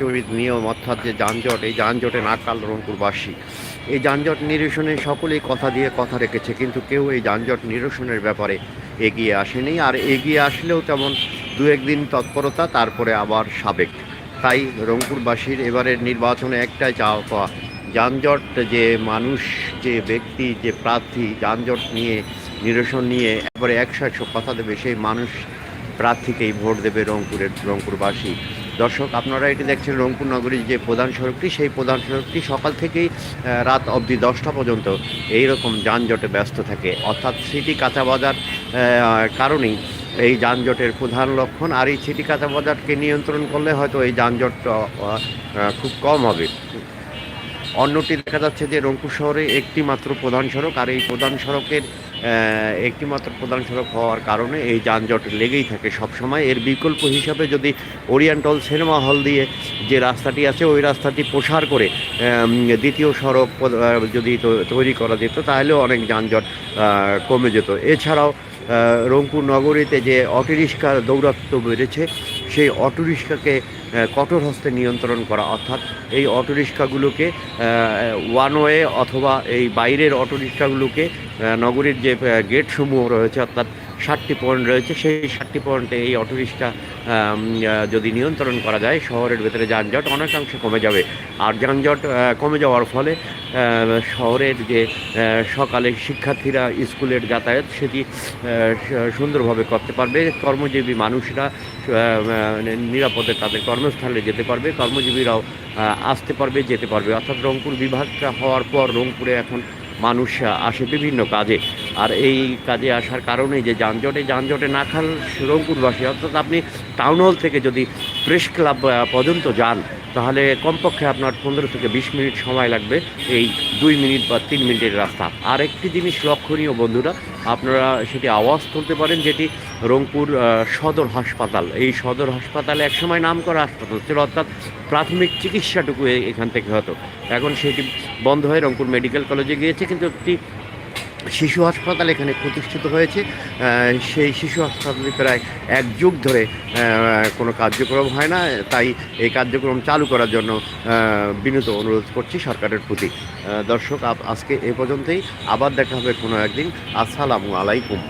প্রচলিত নিয়ম অর্থাৎ যে যানজট, এই যানজটে নাকাল রংপুরবাসী এই যানজট নিরসনে সকলেই কথা দিয়ে কথা রেখেছে, কিন্তু কেউ এই যানজট নিরসনের ব্যাপারে এগিয়ে আসেনি। আর এগিয়ে আসলেও তেমন দু একদিন তৎপরতা, তারপরে আবার সাবেক। তাই রংপুরবাসীর এবারের নির্বাচনে একটাই চাওয়া পাওয়া যানজট যে মানুষ, যে ব্যক্তি, যে প্রার্থী, যানজট নিয়ে নিরসন নিয়ে একবারে একশো একশো কথা দেবে, সেই মানুষ প্রার্থীকেই ভোট দেবে রংপুরের, রংপুরবাসী। দর্শক, আপনারা এটি দেখছেন রংপুর নগরীর যে প্রধান সড়কটি, সেই প্রধান সড়কটি সকাল থেকেই রাত অবধি দশটা পর্যন্ত এই রকম যানজটে ব্যস্ত থাকে। অর্থাৎ সিটি কাঁচা বাজার কারণেই এই যানজটের প্রধান লক্ষণ। আর এই সিটি কাঁচা বাজারকে নিয়ন্ত্রণ করলে হয়তো এই যানজট খুব কম হবে। অন্যটি দেখা যাচ্ছে যে রংপুর শহরে একটি মাত্র প্রধান সড়ক, আর এই প্রধান সড়কের একটি মাত্র প্রধান সড়ক হওয়ার কারণে এই যানজট লেগেই থাকে সব সময় এর বিকল্প হিসাবে যদি ওরিয়েন্টাল সিনেমা হল দিয়ে যে রাস্তাটি আছে, ওই রাস্তাটি প্রসার করে দ্বিতীয় সড়ক যদি তৈরি করা যেত, তাহলেও অনেক যানজট কমে যেত। এছাড়াও রংপুর নগরীতে যে অটোরিক্সার দৌরাত্ম্য বেড়েছে সেই অটোরিক্সাকে কঠোর হস্তে নিয়ন্ত্রণ করা। অর্থাৎ এই অটোরিক্সাগুলোকে ওয়ান ওয়ে অথবা এই বাইরের অটোরিক্সাগুলোকে নগরীর যে গেটসমূহ রয়েছে, অর্থাৎ ষাটটি পয়েন্ট রয়েছে। সেই ষাটটি পয়েন্টে এই অটোরিক্সা যদি নিয়ন্ত্রণ করা যায়, শহরের ভেতরে যানজট অনেকাংশে কমে যাবে। আর যানজট কমে যাওয়ার ফলে শহরের যে সকালে শিক্ষার্থীরা স্কুলের যাতায়াত সেটি সুন্দরভাবে করতে পারবে। কর্মজীবী মানুষরা মানে নিরাপদে তাদের কর্মস্থলে যেতে পারবে। কর্মজীবীরাও আসতে পারবে, যেতে পারবে। অর্থাৎ রংপুর বিভাগটা হওয়ার পর রংপুরে এখন মানুষ আসে বিভিন্ন কাজে। আর এই কাজে আসার কারণেই যে যানজটে যানজটে না খাল রংপুরবাসী অর্থাৎ আপনি টাউন হল থেকে যদি প্রেস ক্লাব পর্যন্ত যান তাহলে কমপক্ষে আপনার পনেরো থেকে বিশ মিনিট সময় লাগবে এই দুই মিনিট বা তিন মিনিটের রাস্তা। আর একটি জিনিস লক্ষণীয় বন্ধুরা, আপনারা সেটি আওয়াজ তুলতে পারেন, যেটি রংপুর সদর হাসপাতাল। এই সদর হাসপাতালে একসময় নাম করা হাসপাতাল ছিল, অর্থাৎ প্রাথমিক চিকিৎসাটুকু এখান থেকে হতো। এখন সেটি বন্ধ হয়ে রংপুর মেডিকেল কলেজে গিয়েছে, কিন্তু একটি শিশু হাসপাতাল এখানে প্রতিষ্ঠিত হয়েছে। সেই শিশু হাসপাতালে প্রায় এক যুগ ধরে কোনো কার্যক্রম হয় না। তাই এই কার্যক্রম চালু করার জন্য বিনীত অনুরোধ করছি সরকারের প্রতি। দর্শক আজকে এ পর্যন্তই। আবার দেখা হবে কোনো একদিন। আসসালামু আলাইকুম।